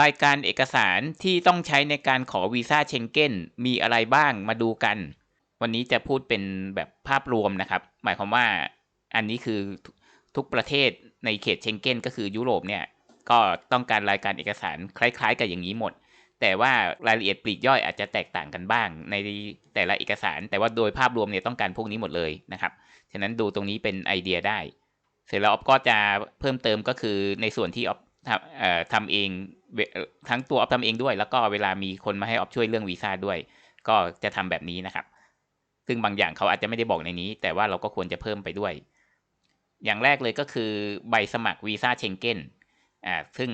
รายการเอกสารที่ต้องใช้ในการขอวีซ่าเชงเก้นมีอะไรบ้างมาดูกัน วันนี้จะพูดเป็นแบบภาพรวมนะครับ หมายความว่าอันนี้คือทุกประเทศในเขตเชงเก้นก็คือยุโรปเนี่ยก็ต้องการรายการเอกสารคล้าย ๆ กับอย่างนี้หมด แต่ว่ารายละเอียดปลีกย่อยอาจจะแตกต่างกันบ้างในแต่ละเอกสาร แต่ว่าโดยภาพรวมเนี่ยต้องการพวกนี้หมดเลยนะครับ ฉะนั้นดูตรงนี้เป็นไอเดียได้ เสร็จแล้วออฟก็จะเพิ่มเติมก็คือในส่วนที่ออฟทำทำเอง ทั้งตัวออฟทำเองด้วย แล้วก็เวลามีคนมาให้ออฟช่วยเรื่องวีซ่าด้วย ก็จะทำแบบนี้นะครับ ซึ่งบางอย่างเขาอาจจะไม่ได้บอกในนี้ แต่ว่าเราก็ควรจะเพิ่มไปด้วย อย่างแรกเลยก็คือใบสมัครวีซ่าเชงเก้นอ่าซึ่ง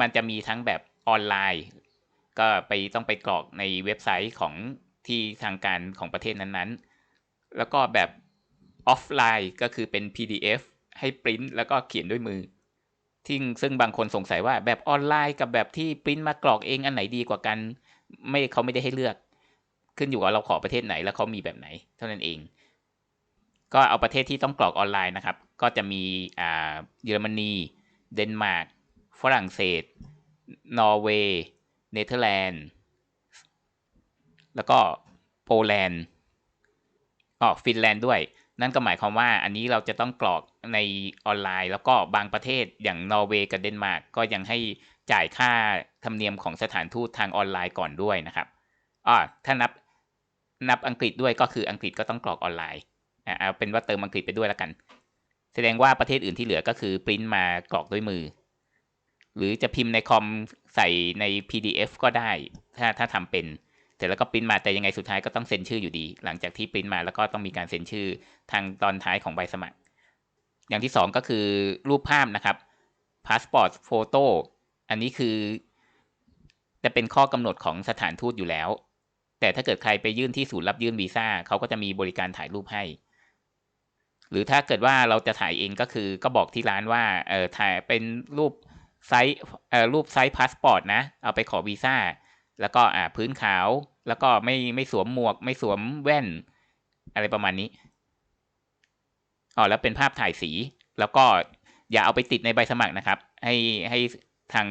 มันจะมีทั้งแบบออนไลน์ ก็ไปต้องไปกรอกในเว็บไซต์ของที่ทางการของประเทศนั้นๆ แล้วก็แบบออฟไลน์ก็คือเป็น PDF ให้ปริ้นแล้วก็เขียนด้วยมือ ที่ซึ่งบางคนสงสัยว่าแบบออนไลน์กับแบบที่ปริ้นมากรอกเองอันไหนดีกว่ากัน ไม่เขาไม่ได้ให้เลือก ขึ้นอยู่ว่าเราขอประเทศไหนแล้วเขามีแบบไหน เท่านั้นเอง ก็เอาประเทศที่ต้องกรอกออนไลน์นะครับ ก็จะมีอ่าเยอรมนี เดนมาร์กฝรั่งเศส นอร์เวย์เนเธอร์แลนด์แล้วก็โปแลนด์อ๋อฟินแลนด์ด้วย นั่นก็หมายความว่าอันนี้เราจะต้องกรอกในออนไลน์ แล้วก็บางประเทศอย่างนอร์เวย์กับเดนมาร์กก็ยังให้จ่ายค่าธรรมเนียมของสถานทูตทางออนไลน์ก่อนด้วยนะครับอ๋อถ้านับนับอังกฤษด้วยก็คืออังกฤษก็ต้องกรอกออนไลน์อ่าเอาเป็นว่าเติมอังกฤษไปด้วยแล้วกัน แสดงว่าประเทศอื่นที่เหลือก็คือปริ้นมากรอกด้วยมือ หรือจะพิมพ์ในคอมใส่ใน PDF ก็ได้ ถ้าถ้าทำเป็น เสร็จแล้วก็ปริ้นมาแต่ยังไงสุดท้ายก็ต้องเซ็นชื่ออยู่ดี หลังจากที่ปริ้นมาแล้วก็ต้องมีการเซ็นชื่อทางตอนท้ายของใบสมัคร อย่างที่สองก็คือรูปภาพนะครับพาสปอร์ตโฟโต้อันนี้คือ จะเป็นข้อกำหนดของสถานทูตอยู่แล้ว แต่ถ้าเกิดใครไปยื่นที่ศูนย์รับยื่นวีซ่าเขาก็จะมีบริการถ่ายรูปให้ หรือถ้าเกิดว่าเราจะถ่ายเองก็คือก็บอกที่ร้านว่าเออถ่ายเป็นรูปไซส์เอ่อรูปไซส์พาสปอร์ตนะ เอาไปขอวีซ่า แล้วก็อ่าพื้นขาว แล้วก็ไม่ไม่สวมหมวก ไม่สวมแว่น อะไรประมาณนี้อ๋อแล้วเป็นภาพถ่ายสี แล้วก็อย่าเอาไปติดในใบสมัครนะครับ ให้ให้ทาง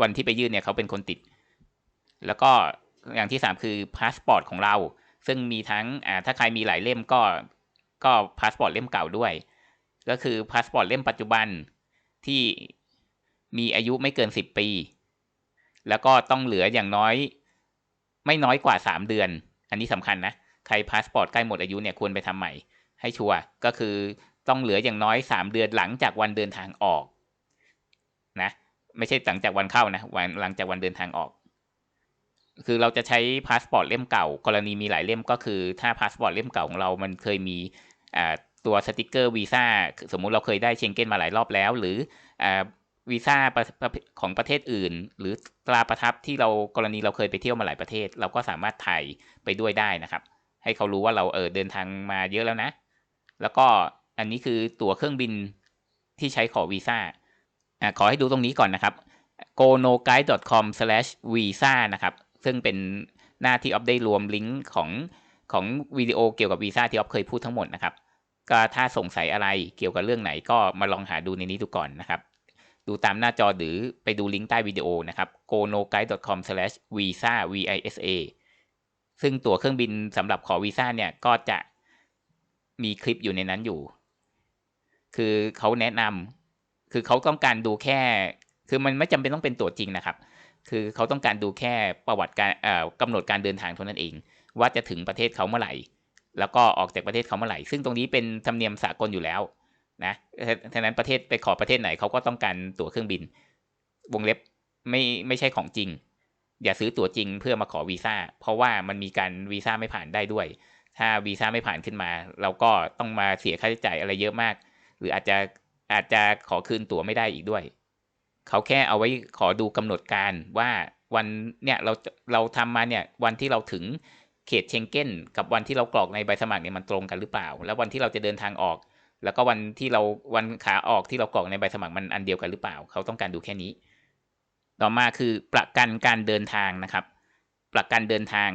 วันที่ไปยื่นเนี่ยเขาเป็นคนติด แล้วก็อย่างที่สามคือพาสปอร์ตของเรา ซึ่งมีทั้งอ่าถ้าใครมีหลายเล่มก็ก็พาสปอร์ตเล่มเก่าด้วย ก็คือพาสปอร์ตเล่มปัจจุบันที่มีอายุไม่เกินสิบปี แล้วก็ต้องเหลืออย่างน้อย ไม่น้อยกว่าสามเดือน อันนี้สำคัญนะ ใครพาสปอร์ตใกล้หมดอายุเนี่ยควรไปทำใหม่ ให้ชัวร์ก็คือต้องเหลืออย่างน้อยสามเดือนหลังจากวันเดินทางออกนะไม่ใช่หลังจากวันเข้านะวันหลังจากวันเดินทางออก คือเราจะใช้พาสปอร์ตเล่มเก่า กรณีมีหลายเล่มก็คือ ถ้าพาสปอร์ตเล่มเก่าของเรามันเคยมีตัวสติกเกอร์วีซ่าสมมุติเราเคยได้เชงเก้นมาหลายรอบแล้ว หรือ วีซ่าของประเทศอื่น หรือตราประทับที่เรากรณีเราเคยไปเที่ยวมาหลายประเทศ เราก็สามารถถ่ายไปด้วยได้นะครับ ให้เขารู้ว่าเราเออเดินทางมาเยอะแล้วนะ แล้วก็อันนี้คือตั๋วเครื่องบินที่ใช้ขอวีซ่าอขอให้ดูตรงนี้ก่อนนะครับ gonoguide.com/visa นะครับ ซึ่งเป็นหน้าที่ออฟได้รวมลิงก์ของของวิดีโอเกี่ยวกับวีซ่าที่ออฟเคยพูดทั้งหมดนะครับ ก็ถ้าสงสัยอะไรเกี่ยวกับเรื่องไหนก็มาลองหาดูในนี้ดูก่อนนะครับ ดูตามหน้าจอหรือไปดูลิงก์ใต้วิดีโอนะครับ gonoguide.com/visa visa ซึ่งตั๋วเครื่องบินสำหรับขอวีซ่าเนี่ยก็จะมีคลิปอยู่ในนั้นอยู่ คือเขาแนะนำคือเขาต้องการดูแค่ คือมันไม่จำเป็นต้องเป็นตั๋วจริงนะครับ คือเขาต้องการดูแค่ประวัติการกำหนดการเดินทางเท่านั้นเอง ว่าจะถึงประเทศเขาเมื่อไหร่ แล้วก็ออกจากประเทศเขาเมื่อไหร่ ซึ่งตรงนี้เป็นธรรมเนียมสากลอยู่แล้ว นะฉะนั้นประเทศไปขอประเทศไหนเขาก็ต้องการตั๋วเครื่องบิน วงเล็บไม่ไม่ใช่ของจริง อย่าซื้อตั๋วจริงเพื่อมาขอวีซ่า เพราะว่ามันมีการวีซ่าไม่ผ่านได้ด้วย ถ้าวีซ่าไม่ผ่านขึ้นมา เราก็ต้องมาเสียค่าใช้จ่ายอะไรเยอะมาก หรืออาจจะอาจจะขอคืนตั๋วไม่ได้อีกด้วย เขาแค่เอาไว้ขอดูกำหนดการว่าวันเนี่ยเราเราทำมาเนี่ยวันที่เราถึงเขตเชงเก้นกับวันที่เรากรอกในใบสมัครเนี่ยมันตรงกันหรือเปล่า แล้ววันที่เราจะเดินทางออก แล้วก็วันที่เราวันขาออกที่เรากรอกในใบสมัครมันอันเดียวกันหรือเปล่า เขาต้องการดูแค่นี้ ต่อมาคือประกันการเดินทางนะครับ ประกันเดินทาง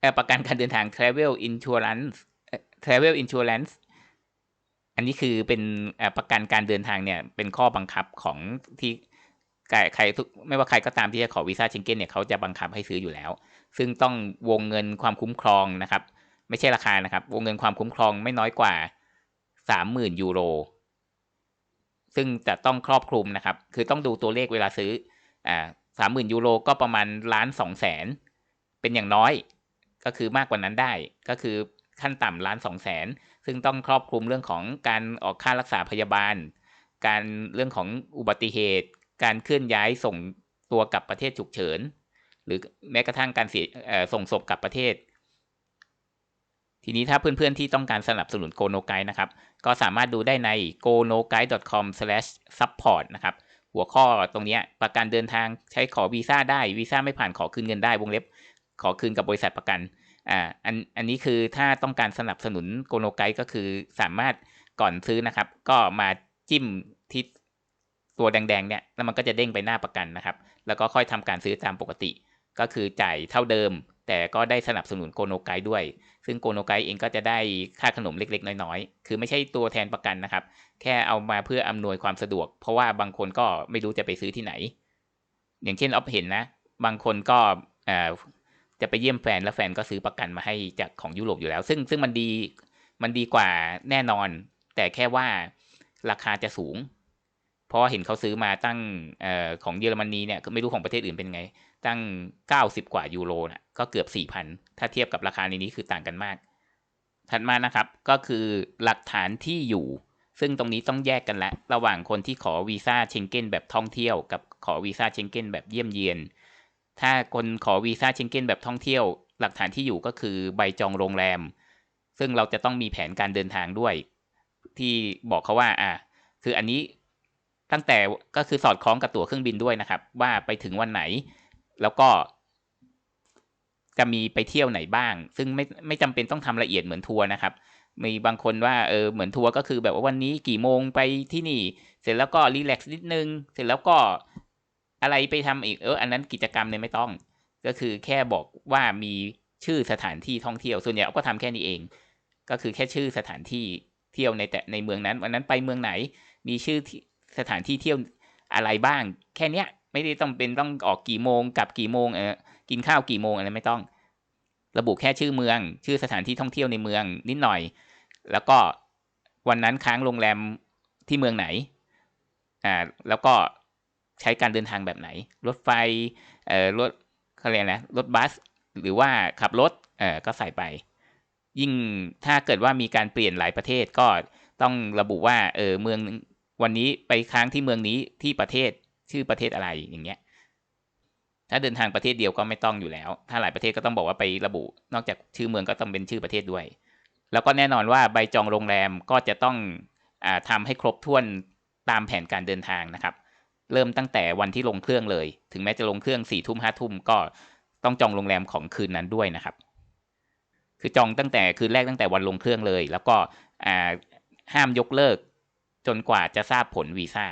เออประกันการเดินทาง travel insurance travel insurance อันนี้คือเป็นประกันการเดินทางเนี่ยเป็นข้อบังคับของที่ใครใครทุกไม่ว่าใครก็ตามที่จะขอวีซ่าเชงเก้นเนี่ยเขาจะบังคับให้ซื้ออยู่แล้ว ซึ่งต้องวงเงินความคุ้มครองนะครับ ไม่ใช่ราคานะครับ วงเงินความคุ้มครองไม่น้อยกว่า สามหมื่นยูโร ซึ่งจะต้องครอบคลุมนะครับ คือต้องดูตัวเลขเวลาซื้ออ่าสามหมื่นยูโรก็ประมาณล้านสองแสนเป็นอย่างน้อย ก็คือมากกว่านั้นได้ ก็คือขั้นต่ำล้านสองแสนซึ่งต้องครอบคลุมเรื่องของการออกค่ารักษาพยาบาล การเรื่องของอุบัติเหตุ การเคลื่อนย้ายส่งตัวกลับประเทศฉุกเฉิน หรือแม้กระทั่งการเสียส่งศพกลับประเทศ ทีนี้ถ้าเพื่อนๆที่ต้องการสนับสนุนโกโนไกด์นะครับ ก็สามารถดูได้ใน gonoguide.com/support นะครับ หัวข้อตรงนี้ประกันเดินทางใช้ขอวีซ่าได้วีซ่าไม่ผ่านขอคืนเงินได้วงเล็บ ขอคืนกับบริษัทประกันอ่าอันอันนี้คือถ้าต้องการสนับสนุนโกโนไกด์ก็คือสามารถก่อนซื้อนะครับ ก็มาจิ้มที่ตัวแดงๆเนี่ยแล้วมันก็จะเด้งไปหน้าประกันนะครับ แล้วก็ค่อยทำการซื้อตามปกติ ก็คือจ่ายเท่าเดิม แต่ก็ได้สนับสนุนโกโนไกด้วย ซึ่งโกโนไกเองก็จะได้ค่าขนมเล็ก ๆ น้อยๆ คือไม่ใช่ตัวแทนประกันนะครับ แค่เอามาเพื่ออำนวยความสะดวก เพราะว่าบางคนก็ไม่รู้จะไปซื้อที่ไหน อย่างเช่นออฟเห็นนะ บางคนก็จะไปเยี่ยมแฟนแล้วแฟนก็ซื้อประกันมาให้จากของยุโรปอยู่แล้ว ซึ่งซึ่งมันดีมันดีกว่าแน่นอน แต่แค่ว่าราคาจะสูง เพราะเห็นเขาซื้อมาตั้งอของเยอรมนีเนี่ยไม่รู้ของประเทศอื่นเป็นไง ตั้งเก้าสิบกว่ายูโรน่ะ ก็เกือบสี่พันถ้าเทียบกับราคาในนี้คือต่างกันมาก ถัดมานะครับก็คือหลักฐานที่อยู่ ซึ่งตรงนี้ต้องแยกกันละ ระหว่างคนที่ขอวีซ่าเชงเก้นแบบท่องเที่ยว กับขอวีซ่าเชงเก้นแบบเยี่ยมเยียน ถ้าคนขอวีซ่าเชงเก้นแบบท่องเที่ยว หลักฐานที่อยู่ก็คือใบจองโรงแรม ซึ่งเราจะต้องมีแผนการเดินทางด้วย ที่บอกเขาว่าอ่าคืออันนี้ตั้งแต่ก็คือสอดคล้องกับตั๋วเครื่องบินด้วยนะครับ ว่าไปถึงวันไหน แล้วก็ จะมีไปเที่ยวไหนบ้าง ซึ่งไม่ไม่จำเป็นต้องทำละเอียดเหมือนทัวร์นะครับ มีบางคนว่าเออเหมือนทัวร์ก็คือแบบว่าวันนี้กี่โมงไปที่นี่ เสร็จแล้วก็รีแลกซ์นิดนึง เสร็จแล้วก็อะไรไปทำอีกเอออันนั้นกิจกรรมเนี่ยไม่ต้อง ก็คือแค่บอกว่ามีชื่อสถานที่ท่องเที่ยวส่วนใหญ่ก็ทำแค่นี้เอง ก็คือแค่ชื่อสถานที่เที่ยวในแต่ในเมืองนั้น วันนั้นไปเมืองไหน มีชื่อสถานที่เที่ยวอะไรบ้าง แค่เนี้ย ไม่ได้ต้องเป็นต้องออกกี่โมงกลับกี่โมงเออกินข้าวกี่โมงอะไรไม่ต้อง ระบุแค่ชื่อเมือง ชื่อสถานที่ท่องเที่ยวในเมืองนิดหน่อย แล้วก็วันนั้นค้างโรงแรมที่เมืองไหนอ่าแล้วก็ใช้การเดินทางแบบไหน รถไฟเอ่อรถเขาเรียกนะรถบัส หรือว่าขับรถเอ่อก็ใส่ไป ยิ่งถ้าเกิดว่ามีการเปลี่ยนหลายประเทศก็ต้องระบุว่าเออเมืองวันนี้ไปค้างที่เมืองนี้ที่ประเทศ ชื่อประเทศอะไรอย่างเงี้ย ถ้าเดินทางประเทศเดียวก็ไม่ต้องอยู่แล้ว ถ้าหลายประเทศก็ต้องบอกว่าไประบุ นอกจากชื่อเมืองก็ต้องเป็นชื่อประเทศด้วย แล้วก็แน่นอนว่าใบจองโรงแรมก็จะต้องอทำให้ครบถ้วนตามแผนการเดินทางนะครับ เริ่มตั้งแต่วันที่ลงเครื่องเลย ถึงแม้จะลงเครื่องสี่ทุ่มห้าทุ่มก็ต้องจองโรงแรมของคืนนั้นด้วยนะครับ คือจองตั้งแต่คืนแรกตั้งแต่วันลงเครื่องเลย แล้วก็ห้ามยกเลิกจนกว่าจะทราบผลวีซ่า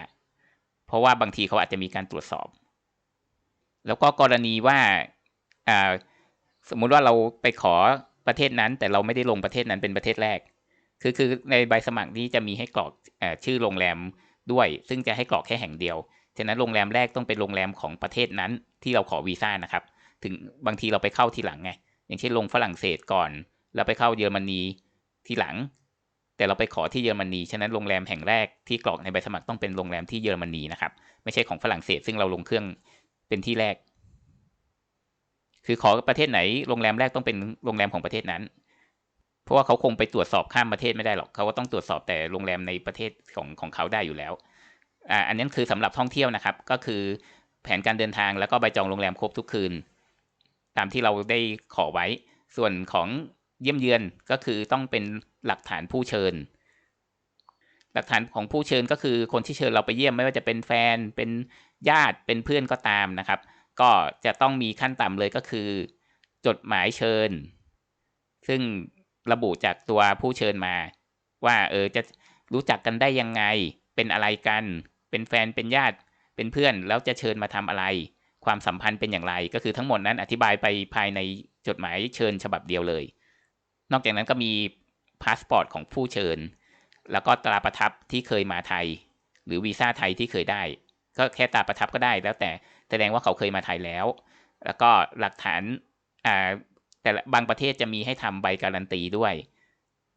ราะว่าบางทีเขาอาจจะมีการตรวจสอบ แล้วก็กรณีว่าสมมุติว่าเราไปขอประเทศนั้น แต่เราไม่ได้ลงประเทศนั้นเป็นประเทศแรก คือคือในใบสมัครนี้จะมีให้กรอกอชื่อโรงแรมด้วย ซึ่งจะให้กรอกแค่แห่งเดียว ฉะนั้นโรงแรมแรกต้องเป็นโรงแรมของประเทศนั้นที่เราขอวีซ่านะครับ ถึงบางทีเราไปเข้าทีหลังไง อย่างเช่นลงฝรั่งเศสก่อน แล้วไปเข้าเยอรมนีทีหลัง แต่เราไปขอที่เยอรมนี ฉะนั้นโรงแรมแห่งแรกที่กรอกในใบสมัครต้องเป็นโรงแรมที่เยอรมนีนะครับ ไม่ใช่ของฝรั่งเศส ซึ่งเราลงเครื่องเป็นที่แรก คือขอประเทศไหนโรงแรมแรกต้องเป็นโรงแรมของประเทศนั้น เพราะว่าเขาคงไปตรวจสอบข้ามประเทศไม่ได้หรอก เขาก็ต้องตรวจสอบแต่โรงแรมในประเทศของของเขาได้อยู่แล้ว อ่า อันนี้คือสำหรับท่องเที่ยวนะครับ ก็คือแผนการเดินทางแล้วก็ใบจองโรงแรมครบทุกคืน ตามที่เราได้ขอไว้ ส่วนของ เยี่ยมเยือนก็คือต้องเป็นหลักฐานผู้เชิญ หลักฐานของผู้เชิญก็คือคนที่เชิญเราไปเยี่ยมไม่ว่าจะเป็นแฟน เป็นญาติเป็นเพื่อนก็ตามนะครับ ก็จะต้องมีขั้นต่ำเลยก็คือ จดหมายเชิญ ซึ่งระบุจากตัวผู้เชิญมา ว่าเออจะรู้จักกันได้ยังไง เป็นอะไรกัน เป็นแฟนเป็นญาติเป็นเพื่อนแล้วจะเชิญมาทำอะไร ความสัมพันธ์เป็นอย่างไร ก็คือทั้งหมดนั้นอธิบายไปภายในจดหมายเชิญฉบับเดียวเลย นอกจากนั้นก็มีพาสปอร์ตของผู้เชิญ แล้วก็ตราประทับที่เคยมาไทย หรือวีซ่าไทยที่เคยได้ ก็แค่ตราประทับก็ได้ แล้วแต่แสดงว่าเขาเคยมาไทยแล้ว แล้วก็หลักฐานอ่าแต่บางประเทศจะมีให้ทำใบการันตีด้วย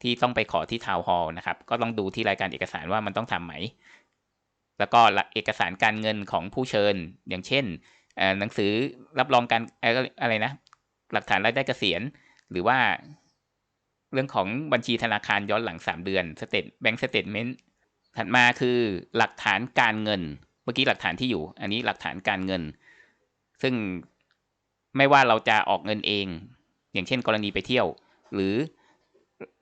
ที่ต้องไปขอที่ทาวน์ฮอลล์นะครับ ก็ต้องดูที่รายการเอกสารว่ามันต้องทํำไหม แล้วก็เอกสารการเงินของผู้เชิญ อย่างเช่นหนังสือรับรองการอะไรนะ หลักฐานรายได้เกษียณหรือว่า เรื่องของบัญชีธนาคารย้อนหลังสามเดือนสเตทแบงก์สเตทเมนต์ถัดมาคือหลักฐานการเงิน เมื่อกี้หลักฐานที่อยู่ อันนี้หลักฐานการเงิน ซึ่งไม่ว่าเราจะออกเงินเอง อย่างเช่น กรณีไปเที่ยว หรือ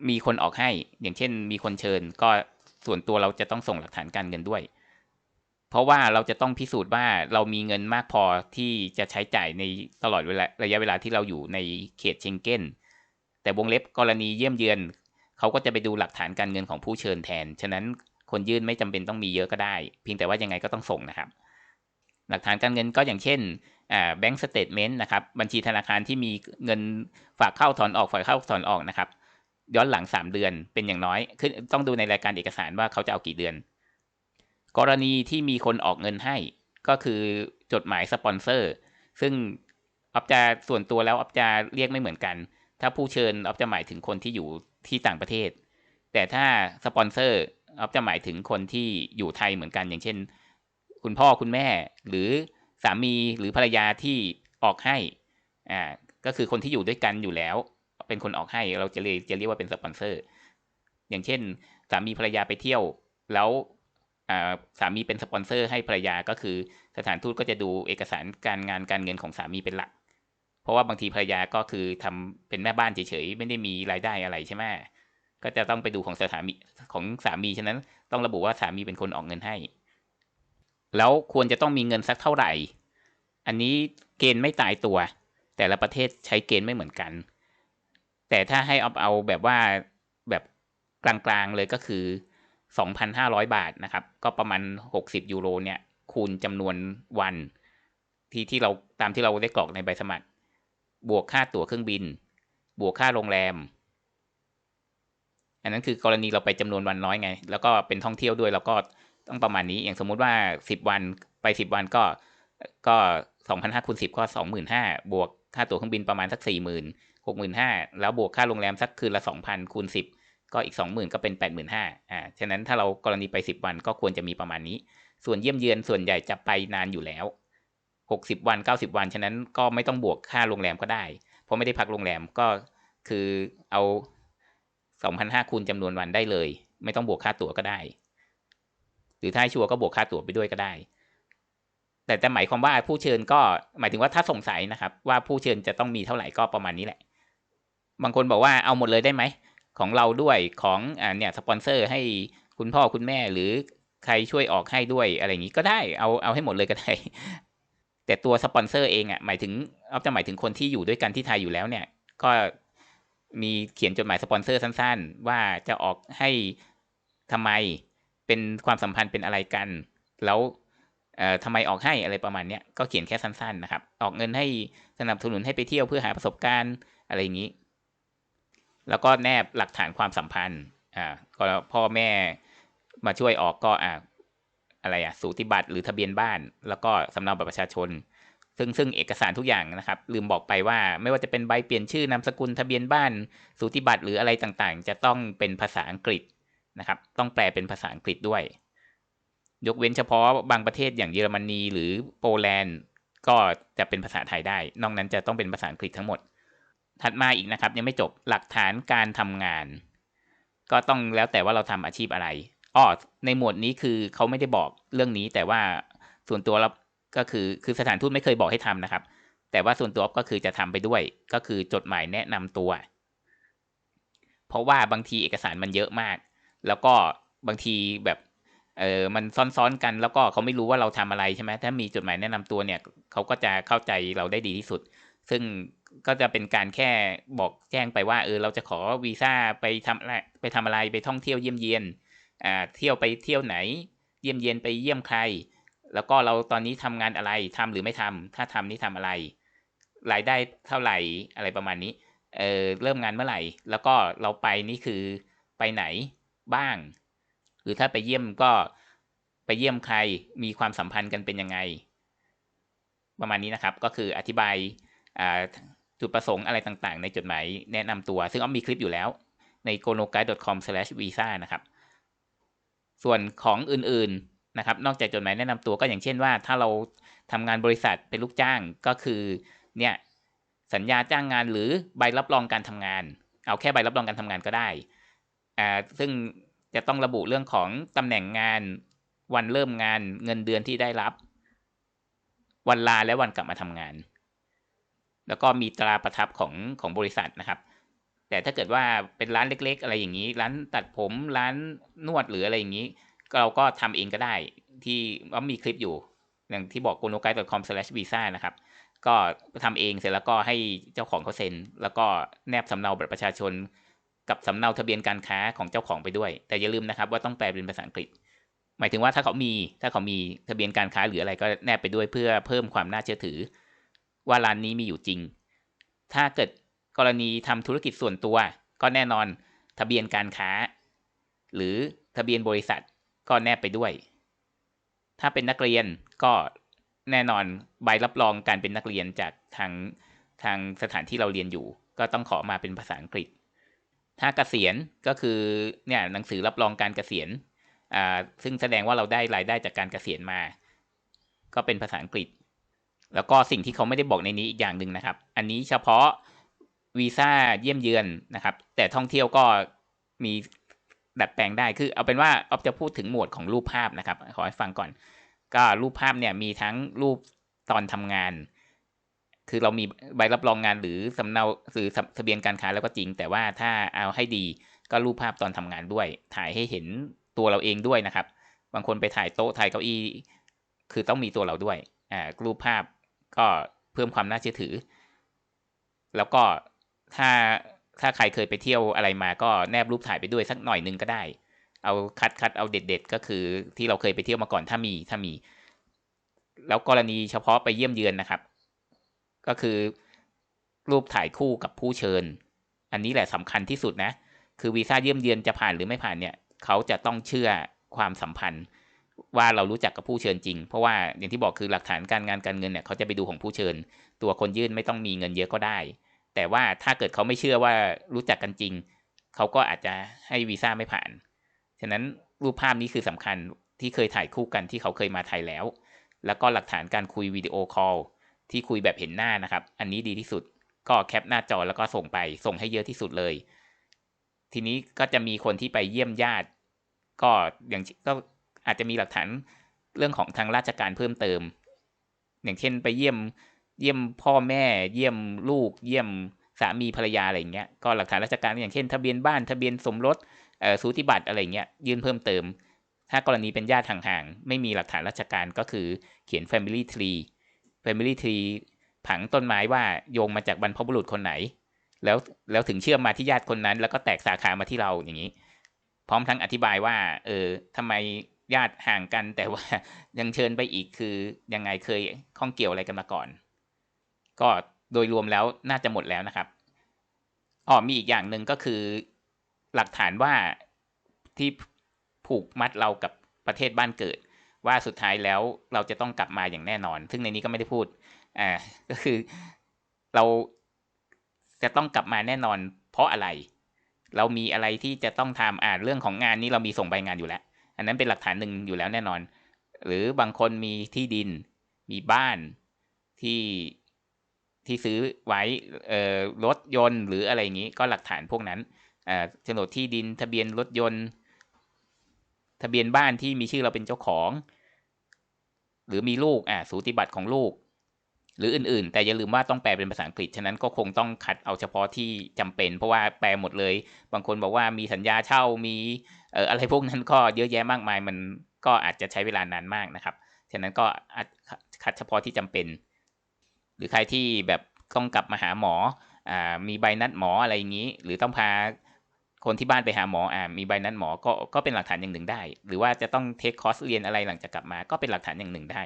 มีคนออกให้อย่างเช่น มีคนเชิญ ก็ส่วนตัวเราจะต้องส่งหลักฐานการเงินด้วย เพราะว่าเราจะต้องพิสูจน์ว่าเรามีเงินมากพอที่จะใช้จ่ายในตลอดเวลาระยะเวลาที่เราอยู่ในเขตเชงเก้น แต่วงเล็บกรณีเยี่ยมเยือนเขาก็จะไปดูหลักฐานการเงินของผู้เชิญแทน ฉะนั้นคนยื่นไม่จำเป็นต้องมีเยอะก็ได้ เพียงแต่ว่ายังไงก็ต้องส่งนะครับ หลักฐานการเงินก็อย่างเช่นแบงก์สเตทเมนต์นะครับ บัญชีธนาคารที่มีเงินฝากเข้าถอนออกฝากเข้าถอนออกนะครับ ย้อนหลัง 3 เดือนเป็นอย่างน้อยคือต้องดูในรายการเอกสารว่าเขาจะเอากี่เดือน กรณีที่มีคนออกเงินให้ ก็คือจดหมายสปอนเซอร์ ซึ่งอับจะส่วนตัวแล้วอับจะเรียกไม่เหมือนกัน ถ้าผู้เชิญออฟจะหมายถึงคนที่อยู่ที่ต่างประเทศ แต่ถ้าสปอนเซอร์ออฟจะหมายถึงคนที่อยู่ไทยเหมือนกันอย่างเช่น คุณพ่อคุณแม่ หรือสามีหรือภรรยาที่ออกให้อ่าก็คือคนที่อยู่ด้วยกันอยู่แล้ว เป็นคนออกให้เราจะเรียกจะเรียกว่าเป็นสปอนเซอร์อย่างเช่น สามีภรรยาไปเที่ยวแล้วสามีเป็นสปอนเซอร์ให้ภรรยาก็คือสถานทูตก็จะดูเอกสารการงานการเงินของสามีเป็นหลัก เพราะว่าบางทีภรรยาก็คือทำเป็นแม่บ้านเฉยๆไม่ได้มีรายได้อะไรใช่ไหมก็จะต้องไปดูของสถามีของสามีฉะนั้นต้องระบุว่าสามีเป็นคนออกเงินให้ แล้วควรจะต้องมีเงินสักเท่าไหร่ อันนี้เกณฑ์ไม่ตายตัว แต่ละประเทศใช้เกณฑ์ไม่เหมือนกัน แต่ถ้าให้เอาเอาแบบว่าแบบกลางๆเลยก็คือ 2,500 บาทนะครับ ก็ประมาณ 60 ยูโรเนี่ยคูณจำนวนวันที่ที่เราตามที่เราได้กรอกในใบสมัคร บวกค่าตั๋วเครื่องบิน บวกค่าโรงแรม อันนั้นคือกรณีเราไปจำนวนวันน้อยไง แล้วก็เป็นท่องเที่ยวด้วยแล้วก็ต้องประมาณนี้ อย่างสมมุติว่าสิบวันไปสิบวันก็ก็สองพันห้าคูณสิบก็สองหมื่นห้าบวกค่าตั๋วเครื่องบินประมาณสักสี่หมื่นหกหมื่นห้าแล้วบวกค่าโรงแรมสักคืนละสองพันคูณสิบก็อีกสองหมื่นก็เป็นแปดหมื่นห้าอ่าฉะนั้นถ้าเรากรณีไปสิบวันก็ควรจะมีประมาณนี้ ส่วนเยี่ยมเยือนส่วนใหญ่จะไปนานอยู่แล้ว หกสิบวันเก้าสิบวัน ฉะนั้นก็ไม่ต้องบวกค่าโรงแรมก็ได้ เพราะไม่ได้พักโรงแรมก็คือเอาสองพันห้าคูณจำนวนวันได้เลย ไม่ต้องบวกค่าตั๋วก็ได้ หรือถ้าชัวร์ก็บวกค่าตั๋วไปด้วยก็ได้ แต่จะหมายความว่าผู้เชิญก็หมายถึงว่าถ้าสงสัยนะครับ ว่าผู้เชิญจะต้องมีเท่าไหร่ก็ประมาณนี้แหละ บางคนบอกว่าเอาหมดเลยได้ไหมของเราด้วยของอ่าเนี่ยสปอนเซอร์ให้คุณพ่อคุณแม่หรือใครช่วยออกให้ด้วยอะไรอย่างนี้ก็ได้เอาเอาให้หมดเลยก็ได้ แต่ตัวสปอนเซอร์เองอะหมายถึงเอาจะหมายถึงคนที่อยู่ด้วยกันที่ไทยอยู่แล้วเนี่ย ก็มีเขียนจดหมายสปอนเซอร์สั้น ๆ ว่าจะออกให้ทำไมเป็นความสัมพันธ์เป็นอะไรกัน แล้วเอ่อทำไมออกให้อะไรประมาณเนี้ยก็เขียนแค่สั้นๆนะครับ ออกเงินให้สนับสนุนให้ไปเที่ยวเพื่อหาประสบการณ์อะไรอย่างนี้ แล้วก็แนบหลักฐานความสัมพันธ์อ่าก็พ่อแม่มาช่วยออกก็อ่า อะไรอะสูติบัตรหรือทะเบียนบ้าน แล้วก็สำเนาบัตรประชาชน ซึ่งซึ่งเอกสารทุกอย่างนะครับ ลืมบอกไปว่าไม่ว่าจะเป็นใบเปลี่ยนชื่อนามสกุลทะเบียนบ้าน สูติบัตรหรืออะไรต่างๆ จะต้องเป็นภาษาอังกฤษนะครับ ต้องแปลเป็นภาษาอังกฤษด้วย ยกเว้นเฉพาะบางประเทศอย่างเยอรมนีหรือโปแลนด์ก็จะเป็นภาษาไทยได้ นอกนั้นจะต้องเป็นภาษาอังกฤษทั้งหมด ถัดมาอีกนะครับ ยังไม่จบหลักฐานการทำงาน ก็ต้องแล้วแต่ว่าเราทำอาชีพอะไร อ๋อในหมวดนี้คือเขาไม่ได้บอกเรื่องนี้ แต่ว่าส่วนตัวเราก็คือคือสถานทูตไม่เคยบอกให้ทำนะครับ แต่ว่าส่วนตัวก็คือจะทำไปด้วย ก็คือจดหมายแนะนำตัว เพราะว่าบางทีเอกสารมันเยอะมาก แล้วก็บางทีแบบเออมันซ้อนๆกันแล้วก็เขาไม่รู้ว่าเราทำอะไรใช่ไหมถ้ามีจดหมายแนะนำตัวเนี่ยเขาก็จะเข้าใจเราได้ดีที่สุด ซึ่งก็จะเป็นการแค่บอกแจ้งไปว่าเออเราจะขอวีซ่าไปทำอะไรไปทำอะไรไปท่องเที่ยวเยี่ยมเยียน อ่าเที่ยวไปเที่ยวไหน เยี่ยมเยียนไปเยี่ยมใคร แล้วก็เราตอนนี้ทำงานอะไรทำหรือไม่ทำถ้าทำนี่ทำอะไร รายได้เท่าไหร่อะไรประมาณนี้เออเริ่มงานเมื่อไหร่ แล้วก็เราไปนี่คือไปไหนบ้าง หรือถ้าไปเยี่ยมก็ไปเยี่ยมใครมีความสัมพันธ์กันเป็นยังไง ประมาณนี้นะครับก็คืออธิบายจุดประสงค์อะไรต่างๆ ในจดหมายแนะนำตัว ซึ่งอ้อมมีคลิปอยู่แล้วใน g o n o g u i d e c o m v i s a นะครับ ส่วนของอื่นๆนะครับ นอกจากจดหมายแนะนำตัวก็อย่างเช่นว่า ถ้าเราทำงานบริษัทเป็นลูกจ้างก็คือเนี่ยสัญญาจ้างงานหรือใบรับรองการทำงาน เอาแค่ใบรับรองการทำงานก็ได้อ่าซึ่งจะต้องระบุเรื่องของตำแหน่งงานวันเริ่มงานเงินเดือนที่ได้รับ วันลาและวันกลับมาทำงาน แล้วก็มีตราประทับของของบริษัทนะครับ แต่ถ้าเกิดว่าเป็นร้านเล็ก ๆ อะไรอย่างนี้ ร้านตัดผมร้านนวดหรืออะไรอย่างนี้ เราก็ทำเองก็ได้ ที่ว่ามีคลิปอยู่ อย่างที่บอก g o n o g a i c o m v i s a นะครับ ก็ทำเองเสร็จแล้วก็ให้เจ้าของเขาเซ็น แล้วก็แนบสำเนาบัตรประชาชน กับสำเนาทะเบียนการค้าของเจ้าของไปด้วย แต่อย่าลืมนะครับว่าต้องแปลเป็นภาษาอังกฤษ หมายถึงว่าถ้าเขามีถ้าเขามีทะเบียนการค้าหรืออะไรก็แนบไปด้วยเพื่อเพิ่มความน่าเชื่อถือ ว่าร้านนี้มีอยู่จริง ถ้าเกิด กรณีทำธุรกิจส่วนตัว ก็แน่นอนทะเบียนการค้า หรือทะเบียนบริษัทก็แนบไปด้วย ถ้าเป็นนักเรียนก็แน่นอนใบรับรองการเป็นนักเรียนจากทางทางสถานที่เราเรียนอยู่ ก็ต้องขอมาเป็นภาษาอังกฤษ ถ้าเกษียณก็คือเนี่ยหนังสือรับรองการเกษียณอ่าซึ่งแสดงว่าเราได้รายได้จากการเกษียณมา ก็เป็นภาษาอังกฤษ แล้วก็สิ่งที่เขาไม่ได้บอกในนี้อีกอย่างหนึ่งนะครับ อันนี้เฉพาะ วีซ่าเยี่ยมเยือนนะครับ แต่ท่องเที่ยวก็มีดัดแปลงได้คือเอาเป็นว่าออฟจะพูดถึงหมวดของรูปภาพนะครับ ขอให้ฟังก่อน ก็รูปภาพเนี่ยมีทั้งรูปตอนทำงาน คือเรามีใบรับรองงานหรือสำเนาหรือทะเบียนการค้าแล้วก็จริง แต่ว่าถ้าเอาให้ดีก็รูปภาพตอนทำงานด้วย ถ่ายให้เห็นตัวเราเองด้วยนะครับ บางคนไปถ่ายโต๊ะถ่ายเก้าอี้คือต้องมีตัวเราด้วยอ่ารูปภาพก็เพิ่มความน่าเชื่อถือ แล้วก็ ถ้าถ้าใครเคยไปเที่ยวอะไรมาก็แนบรูปถ่ายไปด้วยสักหน่อยนึงก็ได้ เอาคัดคัดเอาเด็ด ๆ ก็คือที่เราเคยไปเที่ยวมาก่อนถ้ามีถ้ามี แล้วกรณีเฉพาะไปเยี่ยมเยือนนะครับ ก็คือรูปถ่ายคู่กับผู้เชิญ อันนี้แหละสำคัญที่สุดนะ คือวีซ่าเยี่ยมเยือนจะผ่านหรือไม่ผ่านเนี่ยเขาจะต้องเชื่อความสัมพันธ์ ว่าเรารู้จักกับผู้เชิญจริง เพราะว่าอย่างที่บอกคือหลักฐานการงานการเงินเนี่ยเขาจะไปดูของผู้เชิญ ตัวคนยื่นไม่ต้องมีเงินเยอะก็ได้ แต่ว่าถ้าเกิดเขาไม่เชื่อว่ารู้จักกันจริง เขาก็อาจจะให้วีซ่าไม่ผ่าน ฉะนั้นรูปภาพนี้คือสำคัญที่เคยถ่ายคู่กันที่เขาเคยมาไทยแล้ว แล้วก็หลักฐานการคุยวิดีโอคอลที่คุยแบบเห็นหน้านะครับ อันนี้ดีที่สุด ก็แคปหน้าจอแล้วก็ส่งไป ส่งให้เยอะที่สุดเลย ทีนี้ก็จะมีคนที่ไปเยี่ยมญาติ ก็อย่างก็อาจจะมีหลักฐานเรื่องของทางราชการเพิ่มเติม อย่างเช่นไปเยี่ยม เยี่ยมพ่อแม่ เยี่ยมลูก เยี่ยมสามีภรรยาอะไรเงี้ย ก็หลักฐานราชการอย่างเช่น ทะเบียนบ้านทะเบียนสมรสสูติบัตรอะไรเงี้ยยื่นเพิ่มเติม ถ้ากรณีเป็นญาติห่างๆ ไม่มีหลักฐานราชการก็คือเขียน family tree family tree ผังต้นไม้ว่าโยงมาจากบรรพบุรุษคนไหน แล้วแล้วถึงเชื่อมมาที่ญาติคนนั้น แล้วก็แตกสาขามาที่เราอย่างนี้ พร้อมทั้งอธิบายว่า เออทำไมญาติห่างกันแต่ว่ายังเชิญไปอีกคือยังไงเคยข้องเกี่ยวอะไรกันมาก่อน ก็โดยรวมแล้วน่าจะหมดแล้วนะครับอ๋อมีอีกอย่างหนึ่งก็คือหลักฐานว่าที่ผูกมัดเรากับประเทศบ้านเกิด ว่าสุดท้ายแล้วเราจะต้องกลับมาอย่างแน่นอน ซึ่งในนี้ก็ไม่ได้พูดอ่าก็คือเราจะต้องกลับมาแน่นอน เพราะอะไร เรามีอะไรที่จะต้องทำอ่าเรื่องของงานนี้เรามีส่งใบงานอยู่แล้ว อันนั้นเป็นหลักฐานหนึ่งอยู่แล้วแน่นอน หรือบางคนมีที่ดิน มีบ้านที่ ที่ซื้อไว้รถยนต์หรืออะไรอย่างนี้ก็หลักฐานพวกนั้นโฉนดที่ดินทะเบียนรถยนต์ ทะเบียนบ้านที่มีชื่อเราเป็นเจ้าของ หรือมีลูกอ่าสูติบัตรของลูก หรืออื่นๆ แต่อย่าลืมว่าต้องแปลเป็นภาษาอังกฤษ ฉะนั้นก็คงต้องคัดเอาเฉพาะที่จำเป็น เพราะว่าแปลหมดเลย บางคนบอกว่ามีสัญญาเช่ามีเอ่ออะไรพวกนั้นก็เยอะแยะมากมายมันก็อาจจะใช้เวลานานมากนะครับ ฉะนั้นก็คัดเฉพาะที่จำเป็น หรือใครที่แบบต้องกลับมาหาหมออ่ามีใบนัดหมออะไรอย่างนี้ หรือต้องพาคนที่บ้านไปหาหมออ่ามีใบนัดหมอก็ก็เป็นหลักฐานอย่างหนึ่งได้ หรือว่าจะต้องเทคคอร์สเรียนอะไรหลังจากกลับมาก็เป็นหลักฐานอย่างหนึ่งได้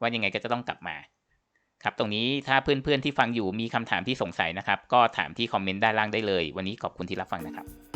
ว่ายังไงก็จะต้องกลับมาครับตรงนี้ถ้าเพื่อนๆที่ฟังอยู่มีคำถามที่สงสัยนะครับ ก็ถามที่คอมเมนต์ด้านล่างได้เลย วันนี้ขอบคุณที่รับฟังนะครับ